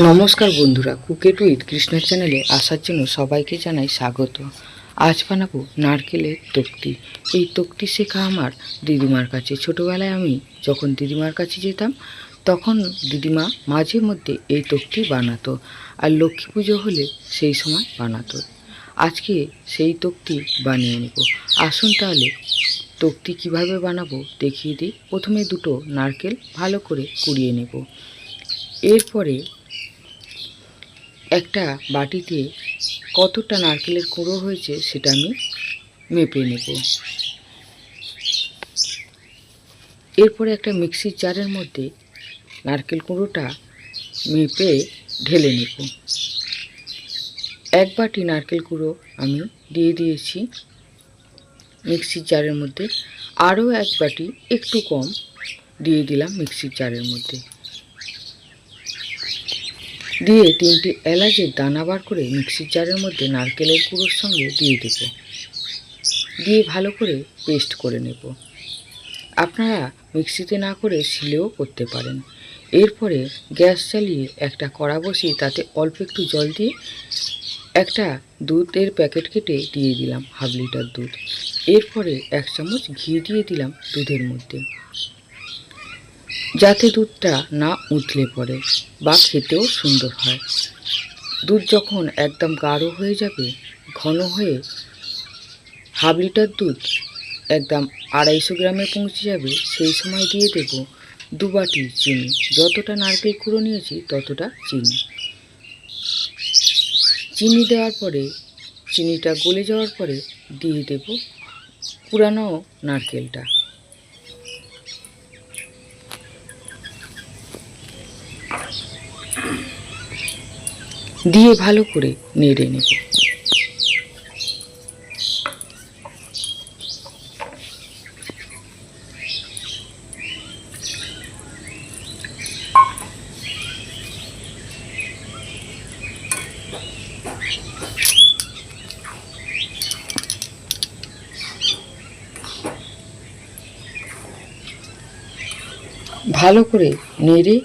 নমস্কার বন্ধুরা cook it with কৃষ্ণের চ্যানেলে আসার জন্য সবাইকে জানাই স্বাগত। আজ বানাবো নারকেলের তক্তি। এই তক্তি শেখা আমার দিদিমার কাছে। ছোটোবেলায় আমি যখন দিদিমার কাছে যেতাম, তখন দিদিমা মাঝে মধ্যে এই তক্তি বানাতো আর লক্ষ্মী পুজো হলে সেই সময় বানাতো। আজকে সেই তক্তি বানিয়ে নেব। আসুন তাহলে তক্তি কীভাবে বানাবো দেখিয়ে দিই। প্রথমে দুটো নারকেল ভালো করে কুড়িয়ে নেব। এরপরে একটা বাটিতে কতটা নারকেলের কুঁড়ো হয়েছে সেটা আমি মেপে নেব। এরপরে একটা মিক্সির জারের মধ্যে নারকেল কুঁড়োটা মেপে ঢেলে নেব। এক বাটি নারকেল কুঁড়ো আমি দিয়ে দিয়েছি। মিক্সির জারের মধ্যে আরও এক বাটি একটু কম দিয়ে দিলাম মিক্সির জারের মধ্যে। দিয়ে তিনটি এলাচের দানা বার করে মিক্সির জারের মধ্যে নারকেলের গুঁড়োর সঙ্গে দিয়ে দেব। দিয়ে ভালো করে পেস্ট করে নেব। আপনারা মিক্সিতে না করে শিলেও করতে পারেন। এরপরে গ্যাস চালিয়ে একটা কড়া বসিয়ে তাতে অল্প একটু জল দিয়ে একটা দুধের প্যাকেট কেটে দিয়ে দিলাম হাফ লিটার দুধ। এরপরে এক চামচ ঘি দিয়ে দিলাম দুধের মধ্যে। যাতে দুধটা না উতলে পড়ে বা খেতেও সুন্দর হয়। দুধ যখন একদম গাঢ় হয়ে যাবে, ঘন হয়ে হাফ লিটার দুধ একদম আড়াইশো গ্রামে পৌঁছে যাবে, সেই সময় দিয়ে দেব দু বাটি চিনি। যতটা নারকেল কুড়ো নিয়েছি, ততটা চিনি। চিনি দেওয়ার পরে, চিনিটা গলে যাওয়ার পরে দিয়ে দেব পুরানো নারকেলটা। দিয়ে ভালো করে নেড়ে নেব। ভালো করে নেড়ে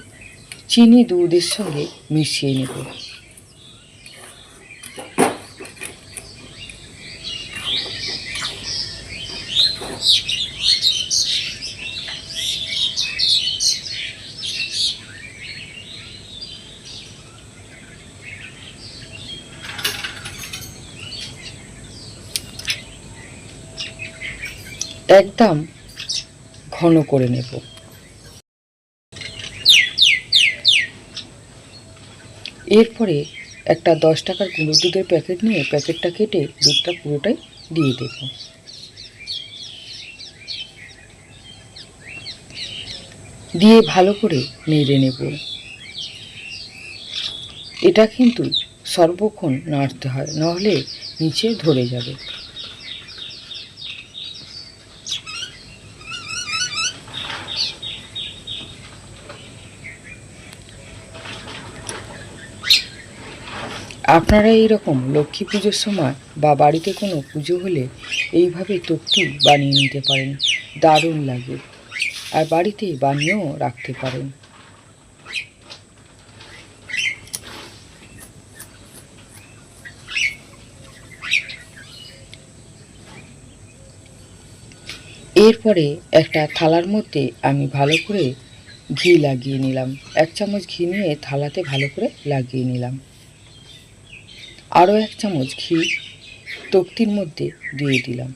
চিনি দুধের সঙ্গে মিশিয়ে নেব। একদম ঘন করে নেব। এরপরে একটা দশ টাকার গুঁড়ো দুধের প্যাকেট নিয়ে প্যাকেটটা কেটে দুধটা পুরোটাই দিয়ে দেব। দিয়ে ভালো করে নেড়ে নেব। এটা কিন্তু সর্বক্ষণ নাড়তে হয়, নাহলে নিচে ধরে যাবে। আপনারা এইরকম লক্ষ্মী পুজোর সময় বা বাড়িতে কোনো পুজো হলে এইভাবে তক্তি বানিয়ে নিতে পারেন। দারুণ লাগে। আর বাড়িতে বানিয়েও রাখতে পারেন। এরপরে একটা থালার মধ্যে আমি ভালো করে ঘি লাগিয়ে নিলাম। এক চামচ ঘি নিয়ে থালাতে ভালো করে লাগিয়ে নিলাম। আরও এক চামচ ঘি তক্তির মধ্যে দিয়ে দিলাম।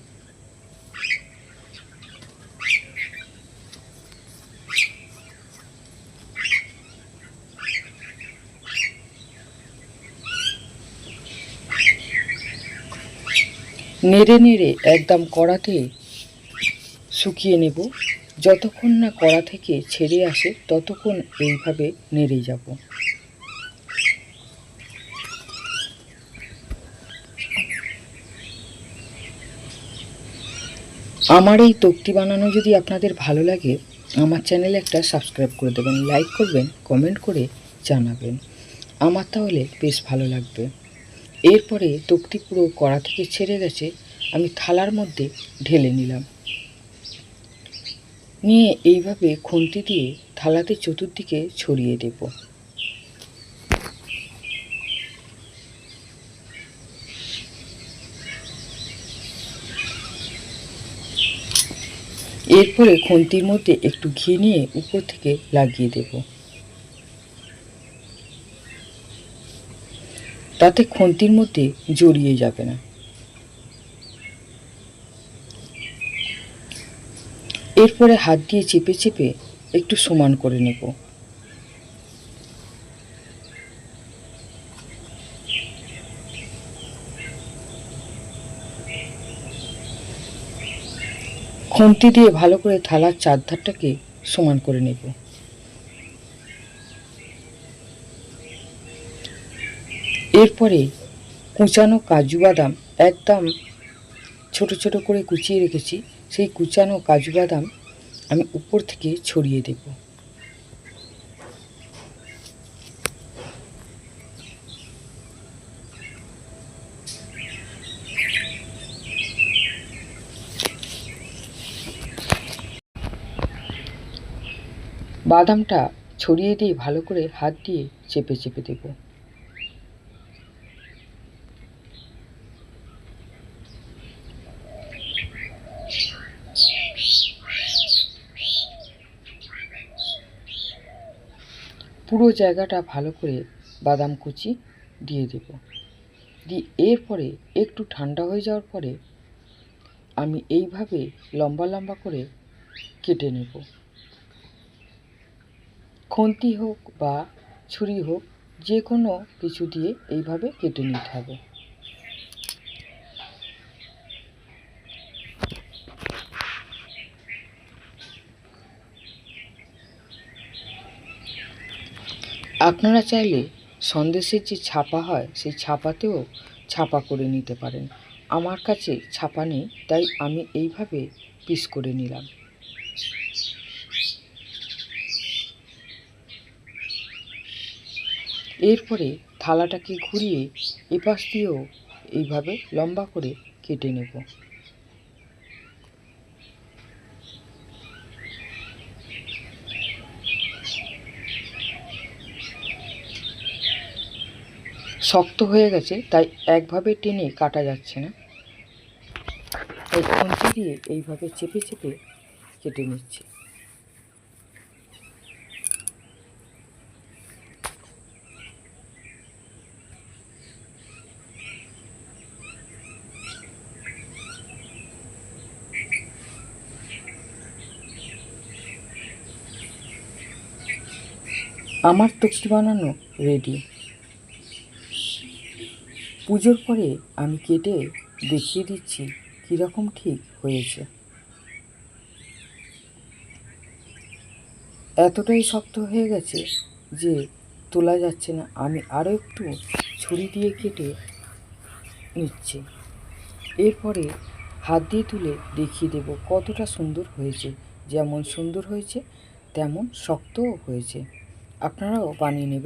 নেড়ে নেড়ে একদম কড়াতে শুকিয়ে নেব। যতক্ষণ না কড়া থেকে ছেড়ে আসে, ততক্ষণ এইভাবে নেড়ে যাব। আমার এই তক্তি বানানো যদি আপনাদের ভালো লাগে, আমার চ্যানেলে একটা সাবস্ক্রাইব করে দেবেন, লাইক করবেন, কমেন্ট করে জানাবেন। আমার তাহলে বেশ ভালো লাগবে। এরপরে তক্তি পুরো কড়া থেকে ছেড়ে গেছে, আমি থালার মধ্যে ঢেলে নিলাম। নিয়ে এইভাবে খুন্তি দিয়ে থালাতে চতুর্দিকে ছড়িয়ে দেব। এরপরে খুন্তির মধ্যে একটু ঘি নিয়ে উপর থেকে লাগিয়ে দেব। তাতে খুন্তির মধ্যে জড়িয়ে যাবে না। এরপরে হাত দিয়ে চেপে চেপে একটু সমান করে নেব। খুন্তি দিয়ে ভালো করে থালার চারধারটাকে সমান করে নেব। এরপরে কুচানো কাজু বাদাম একদম ছোট ছোট করে কুচিয়ে রেখেছি। সেই কুচানো কাজু বাদাম আমি উপর থেকে ছড়িয়ে দেব। বাদামটা ছড়িয়ে দিয়ে ভালো করে হাত দিয়ে চেপে চেপে দেব। পুরো জায়গাটা ভালো করে বাদাম কুচি দিয়ে দেব। দিয়ে এরপরে একটু ঠান্ডা হয়ে যাওয়ার পরে আমি এইভাবে লম্বা লম্বা করে কেটে নেব। খুন্তি হোক বা ছুরি হোক, যে কোনো কিছু দিয়ে এইভাবে কেটে নিতে হবে। আপনারা চাইলে সন্দেশের যে ছাপা হয়, সেই ছাপাতেও ছাপা করে নিতে পারেন। আমার কাছে ছাপা নেই, তাই আমি এইভাবে পিস করে নিলাম। এরপরে থালাটাকে ঘুরিয়ে এপাশ দিয়েও এইভাবে লম্বা করে কেটে নেব। শক্ত হয়ে গেছে, তাই একভাবে টেনে কাটা যাচ্ছে না। তাই খুন্তি দিয়ে এইভাবে চেপে চেপে কেটে নিচ্ছি। আমার তক্তি বানানো রেডি পুজোর পরে আমি কেটে দেখিয়ে দিচ্ছি কীরকম ঠিক হয়েছে। এতটাই শক্ত হয়ে গেছে যে তোলা যাচ্ছে না। আমি আরও একটু ছুরি দিয়ে কেটে নিচ্ছি। এরপরে হাত দিয়ে তুলে দেখিয়ে দেব কতটা সুন্দর হয়েছে। যেমন সুন্দর হয়েছে, তেমন শক্তও হয়েছে। আপনারাও বানিয়ে নেবেন।